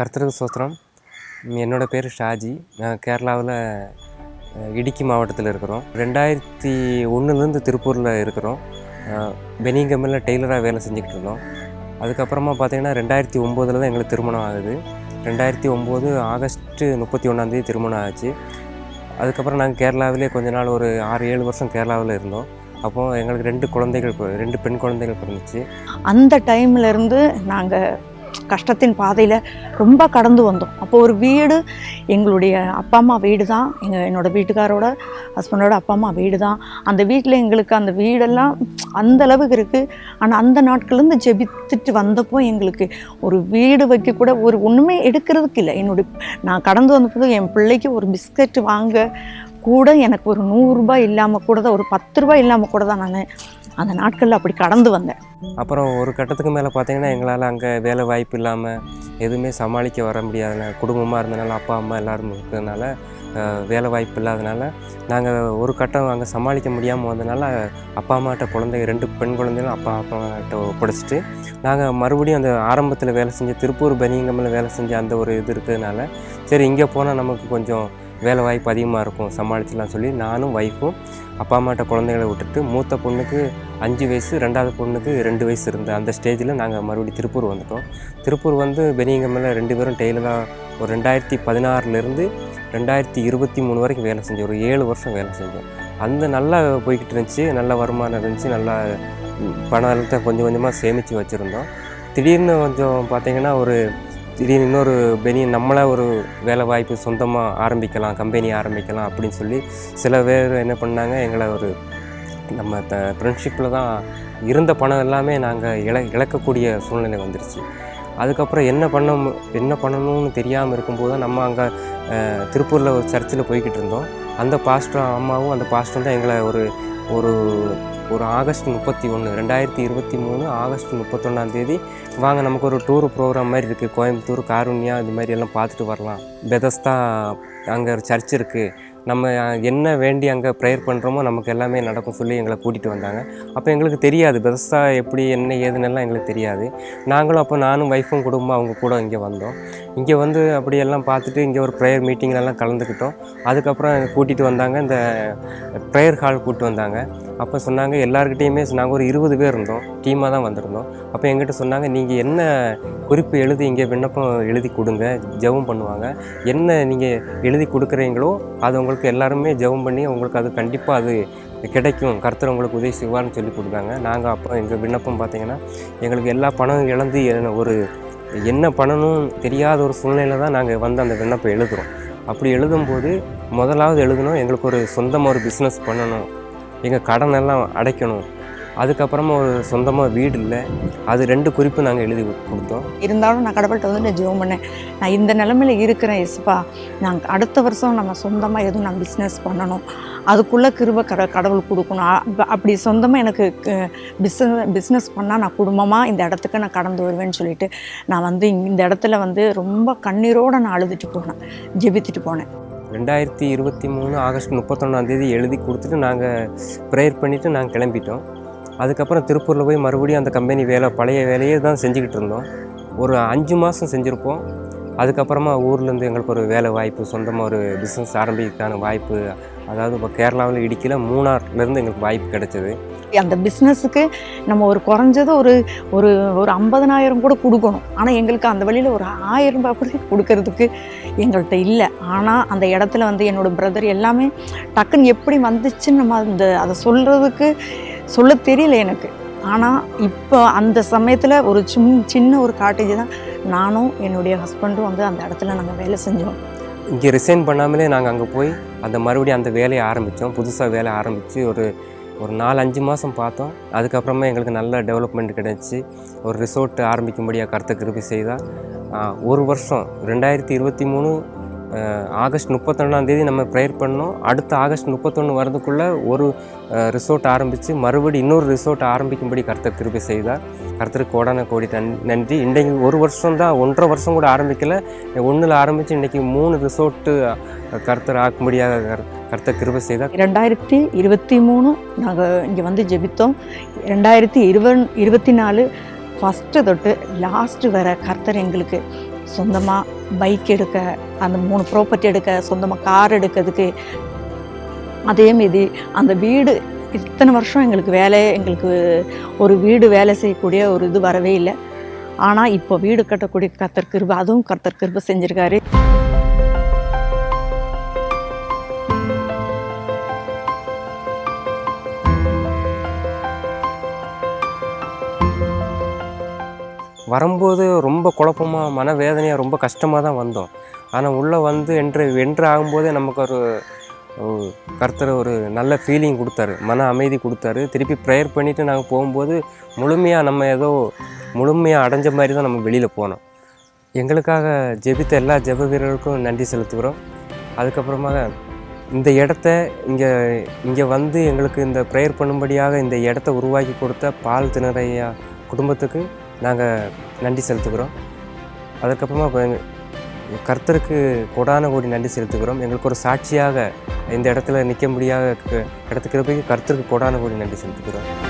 கர்த்தருக்கு சோத்திரம் என்னோட பேர் ஷாஜி. நான் கேரளாவில் இடுக்கி மாவட்டத்தில் இருக்கிறோம். ரெண்டாயிரத்தி ஒன்றுலேருந்து திருப்பூரில் இருக்கிறோம். பெனிங்கம்மில் டெய்லராக வேலை செஞ்சுக்கிட்டு இருந்தோம். அதுக்கப்புறமா பார்த்தீங்கன்னா ரெண்டாயிரத்தி ஒம்போதில் தான் எங்களுக்கு திருமணம் ஆகுது. ரெண்டாயிரத்தி ஒம்பது ஆகஸ்ட்டு முப்பத்தி ஒன்றாந்தேதி திருமணம் ஆச்சு. அதுக்கப்புறம் நாங்கள் கேரளாவிலே கொஞ்ச நாள் ஒரு ஆறு ஏழு வருஷம் கேரளாவில் இருந்தோம். அப்போது எங்களுக்கு ரெண்டு குழந்தைகள் ரெண்டு பெண் குழந்தைகள் பிறந்துச்சு. அந்த டைம்லேருந்து நாங்கள் கஷ்டத்தின் பாதையில் ரொம்ப கடந்து வந்தோம். அப்போ ஒரு வீடு எங்களுடைய அப்பா அம்மா வீடு தான் எங்கள் என்னோட வீட்டுக்காரோட ஹஸ்பண்டோட அப்பா அம்மா வீடு தான் அந்த வீட்டில் எங்களுக்கு அந்த வீடெல்லாம் அந்த அளவுக்கு இருக்குது ஆனால் அந்த நாட்கள்லேருந்து ஜெபித்துட்டு வந்தப்போ எங்களுக்கு ஒரு வீடு வைக்க கூட ஒரு ஒன்றுமே எடுக்கிறதுக்கு இல்லை. என்னுடைய நான் கடந்து வந்தபோது என் பிள்ளைக்கு ஒரு பிஸ்கட் வாங்க கூட எனக்கு ஒரு நூறுரூபா இல்லாமல் கூட தான் ஒரு பத்து ரூபாய் இல்லாமல் கூட தான் நான் அந்த நாட்களில் அப்படி கடந்து வந்தேன். அப்புறம் ஒரு கட்டத்துக்கு மேலே பார்த்தீங்கன்னா எங்களால் அங்கே வேலை வாய்ப்பு இல்லாமல் எதுவுமே சமாளிக்க வர முடியாதுல குடும்பமாக இருந்தனால அப்பா அம்மா எல்லாரும் இருக்கிறதுனால வேலை வாய்ப்பு இல்லாதனால நாங்கள் ஒரு கட்டம் அங்கே சமாளிக்க முடியாமல் வந்தனால அப்பா அம்மாட்ட குழந்தைங்க ரெண்டு பெண் குழந்தைகளும் அப்பா அம்மாட்ட ஒப்படைச்சிட்டு நாங்கள் மறுபடியும் அந்த ஆரம்பத்தில் வேலை செஞ்ச திருப்பூர் பனியங்கம்மில் வேலை செஞ்ச அந்த ஒரு இது இருக்கிறதுனால சரி இங்கே போனால் நமக்கு கொஞ்சம் வேலை வாய்ப்பு அதிகமாக இருக்கும் சமாளிச்சலாம் சொல்லி நானும் ஒய்ஃபும் அப்பா அம்மாட்ட குழந்தைகளை விட்டுட்டு மூத்த பொண்ணுக்கு அஞ்சு வயசு ரெண்டாவது பொண்ணுக்கு ரெண்டு வயசு இருந்தது அந்த ஸ்டேஜில் நாங்கள் மறுபடியும் திருப்பூர் வந்துட்டோம். திருப்பூர் வந்து பெனியங்கமில் ரெண்டு பேரும் டெய்லராக ஒரு ரெண்டாயிரத்தி பதினாறுலேருந்து ரெண்டாயிரத்தி இருபத்தி மூணு வரைக்கும் வேலை செஞ்சோம். ஒரு ஏழு வருஷம் வேலை செஞ்சோம். அந்த நல்லா போய்கிட்டு இருந்துச்சு நல்ல வருமானம் இருந்துச்சு நல்லா பணத்தை கொஞ்சம் கொஞ்சமாக சேமித்து வச்சுருந்தோம். திடீர்னு கொஞ்சம் பார்த்திங்கன்னா ஒரு திடீர்னு இன்னொரு பெனி நம்மளே ஒரு வேலை வாய்ப்பு சொந்தமாக ஆரம்பிக்கலாம் கம்பெனி ஆரம்பிக்கலாம் அப்படின்னு சொல்லி சில பேர் என்ன பண்ணாங்க எங்களை ஒரு நம்ம த ஃப்ரெண்ட்ஷிப்பில் தான் இருந்த பணம் எல்லாமே நாங்கள் இழ இழக்கக்கூடிய சூழ்நிலை வந்துருச்சு. அதுக்கப்புறம் என்ன பண்ண என்ன பண்ணணும்னு தெரியாமல் இருக்கும்போது தான் நம்ம அங்கே திருப்பூரில் ஒரு சர்ச்சில் போய்கிட்டு இருந்தோம். அந்த பாஸ்டர் அம்மாவும் அந்த பாஸ்டரும் தான் எங்களை ஒரு ஒரு ஒரு ஆகஸ்ட் முப்பத்தி ஒன்று ரெண்டாயிரத்தி இருபத்தி மூணு ஆகஸ்ட் முப்பத்தொன்னாம் தேதி. வாங்க நமக்கு ஒரு டூர் ப்ரோக்ராம் மாதிரி இருக்குது கோயம்புத்தூர் காருண்யா இது மாதிரி எல்லாம் பார்த்துட்டு வரலாம். பெதஸ்தா அங்கே ஒரு சர்ச் இருக்குது நம்ம என்ன வேண்டி அங்கே ப்ரேயர் பண்ணுறோமோ நமக்கு எல்லாமே நடக்கும் சொல்லி எங்களை கூட்டிகிட்டு வந்தாங்க. அப்போ எங்களுக்கு தெரியாது பெருசாக எப்படி என்ன ஏதுன்னெல்லாம் எங்களுக்கு தெரியாது. நாங்களும் அப்போ நானும் ஒய்ஃபும் குடும்பம் அவங்க கூட இங்கே வந்தோம். இங்கே வந்து அப்படியெல்லாம் பார்த்துட்டு இங்கே ஒரு ப்ரேயர் மீட்டிங்லலாம் கலந்துக்கிட்டோம். அதுக்கப்புறம் கூட்டிகிட்டு வந்தாங்க இந்த ப்ரேயர் ஹால் கூப்பிட்டு வந்தாங்க. அப்போ சொன்னாங்க எல்லாருக்கிட்டேயுமே நாங்கள் ஒரு இருபது பேர் இருந்தோம் டீமாக தான் வந்திருந்தோம். அப்போ எங்கிட்ட சொன்னாங்க நீங்கள் என்ன குறிப்பு எழுதி இங்கே விண்ணப்பம் எழுதி கொடுங்க ஜெபம் பண்ணுவாங்க. என்ன நீங்கள் எழுதி கொடுக்குறீங்களோ அது அவங்களுக்கு எல்லாருமே ஜெபம் பண்ணி உங்களுக்கு அது கண்டிப்பாக அது கிடைக்கும். கர்த்தர் உங்களுக்கு உதவி செய்வார்னு சொல்லி கொடுத்தாங்க நாங்கள் அப்போ எங்கள் விண்ணப்பம் பார்த்தீங்கன்னா எங்களுக்கு எல்லா பணம் இழந்து என்ன- ஒரு என்ன பண்ணணும் தெரியாத ஒரு சூழ்நிலை தான் நாங்கள் வந்து அந்த விண்ணப்பம் எழுதுகிறோம் அப்படி எழுதும்போது முதலாவது எழுதணும் எங்களுக்கு ஒரு சொந்தமாக ஒரு பிஸ்னஸ் பண்ணணும். எங்கள் கடன் எல்லாம் அடைக்கணும். அதுக்கப்புறமா ஒரு சொந்தமாக வீடு இல்லை. அது ரெண்டு குறிப்பு நாங்கள் எழுதி கொடுத்தோம். இருந்தாலும் நான் கடவுள்கிட்ட வந்து நான் ஜெபம் பண்ணேன். நான் இந்த நிலமையில இருக்கிறேன் எஸ்பா நான் அடுத்த வருஷம் நம்ம சொந்தமாக எதுவும் நான் பிஸ்னஸ் பண்ணணும். அதுக்குள்ளே கிருப கட கடவுள் கொடுக்கணும். அப்படி சொந்தமாக எனக்கு பிஸ்னஸ் பிஸ்னஸ் பண்ணால் நான் குடும்பமாக இந்த இடத்துக்கு நான் கடந்து வருவேன்னு சொல்லிட்டு நான் வந்து இந்த இடத்துல வந்து ரொம்ப கண்ணீரோடு நான் அழுதுட்டு போனேன். ஜெபித்துட்டு போனேன். ரெண்டாயிரத்தி இருபத்தி மூணு ஆகஸ்ட் முப்பத்தொன்னாந்தேதி எழுதி கொடுத்துட்டு நாங்கள் ப்ரேயர் பண்ணிவிட்டு நாங்கள் கிளம்பிட்டோம். அதுக்கப்புறம் திருப்பூரில் போய் மறுபடியும் அந்த கம்பெனி வேலை பழைய வேலையே தான் செஞ்சுக்கிட்டு இருந்தோம். ஒரு அஞ்சு மாதம் செஞ்சுருப்போம். அதுக்கப்புறமா ஊர்லேருந்து எங்களுக்கு ஒரு வேலை வாய்ப்பு சொந்தமாக ஒரு பிஸ்னஸ் ஆரம்பிக்கிறதுக்கான வாய்ப்பு அதாவது இப்போ கேரளாவில் இடிக்கல மூணார்லேருந்து எங்களுக்கு வாய்ப்பு கிடைச்சது. அந்த பிஸ்னஸுக்கு நம்ம ஒரு குறைஞ்சது ஒரு ஒரு ஒரு ஐம்பதனாயிரம் கூட கொடுக்கணும். ஆனால் எங்களுக்கு அந்த வழியில் ஒரு ஆயிரம் ரூபாய் கூட கொடுக்கறதுக்கு எங்கள்கிட்ட இல்லை. ஆனால் அந்த இடத்துல வந்து என்னோட பிரதர் எல்லாமே டக்குன்னு எப்படி வந்துச்சுன்னு நம்ம அந்த அதை சொல்கிறதுக்கு சொல்ல தெரியல எனக்கு. ஆனால் இப்போ அந்த சமயத்தில் ஒரு சின் சின்ன ஒரு காட்டேஜ் தான் நானும் என்னுடைய ஹஸ்பண்டும் வந்து அந்த இடத்துல நாங்கள் வேலை செஞ்சோம். இங்கே ரிசைன் பண்ணாமலே நாங்கள் அங்கே போய் அந்த மறுபடியும் அந்த வேலையை ஆரம்பித்தோம் புதுசாக வேலை ஆரம்பித்து ஒரு ஒரு நாலு அஞ்சு மாதம் பார்த்தோம். அதுக்கப்புறமா எங்களுக்கு நல்ல டெவலப்மெண்ட் கிடைச்சி. ஒரு ரிசோர்ட் ஆரம்பிக்கும்படியாக கருத்தை கிருபி செய்தால் ஒரு வருஷம் ரெண்டாயிரத்தி இருபத்தி மூணு ஆகஸ்ட் முப்பத்தொன்னாம் தேதி நம்ம ப்ரேயர் பண்ணோம். அடுத்த ஆகஸ்ட் முப்பத்தொன்று வரதுக்குள்ளே ஒரு ரிசோர்ட் ஆரம்பித்து மறுபடி இன்னொரு ரிசோர்ட் ஆரம்பிக்கும்படி கர்த்தர் கிருபை செய்தார். கர்த்தருக்கு கோடான கோடி நன் நன்றி. இன்றைக்கு ஒரு வருஷம் தான் ஒன்றரை வருஷம் கூட ஆரம்பிக்கலை. ஒன்றில் ஆரம்பித்து இன்றைக்கி மூணு ரிசோர்ட்டு கர்த்தர் ஆக்கும்படியாக கர் கர்த்தர் கிருபை செய்தார். ரெண்டாயிரத்தி இருபத்தி மூணு நாங்கள் இங்கே வந்து ஜெபித்தோம். ரெண்டாயிரத்தி இருவன் இருபத்தி நாலு ஃபஸ்ட்டு தொட்டு லாஸ்ட்டு வர கர்த்தர் எங்களுக்கு சொந்தமாக பைக் எடுக்க அந்த மூணு ப்ராப்பர்ட்டி எடுக்க சொந்தமாக கார் எடுக்கிறதுக்கு. அதேமாரி அந்த வீடு இத்தனை வருஷம் எங்களுக்கு வேலை எங்களுக்கு ஒரு வீடு வேலை செய்யக்கூடிய ஒரு இது வரவே இல்லை. ஆனால் இப்போ வீடு கட்டக்கூடிய கத்தர் கிருபை அதுவும் கர்த்தர் கிருபை செஞ்சுருக்காரு. வரும்போது ரொம்ப குழப்பமாக மனவேதனையாக ரொம்ப கஷ்டமாக தான் வந்தோம். ஆனால் உள்ளே வந்து என்று என்று ஆகும்போதே நமக்கு ஒரு ஒரு கர்த்தர் ஒரு நல்ல ஃபீலிங் கொடுத்தாரு. மன அமைதி கொடுத்தாரு. திருப்பி ப்ரேயர் பண்ணிவிட்டு நாங்கள் போகும்போது முழுமையாக நம்ம ஏதோ முழுமையாக அடைஞ்ச மாதிரி தான் நம்ம வெளியில் போனோம். எங்களுக்காக ஜெபித்த எல்லா ஜெப வீரர்களுக்கும் நன்றி செலுத்துகிறோம். அதுக்கப்புறமாக இந்த இடத்த இங்கே இங்கே வந்து எங்களுக்கு இந்த ப்ரேயர் பண்ணும்படியாக இந்த இடத்த உருவாக்கி கொடுத்த பால் திணறையா குடும்பத்துக்கு நாங்கள் நன்றி செலுத்துகிறோம். அதுக்கப்புறமா இப்போ கர்த்தருக்கு கொடான கோடி நன்றி செலுத்துகிறோம். எங்களுக்கு ஒரு சாட்சியாக இந்த இடத்துல நிற்க முடியாத க- இடத்துக்கு போய் கர்த்தருக்கு கொடான கோடி நன்றி செலுத்துகிறோம்.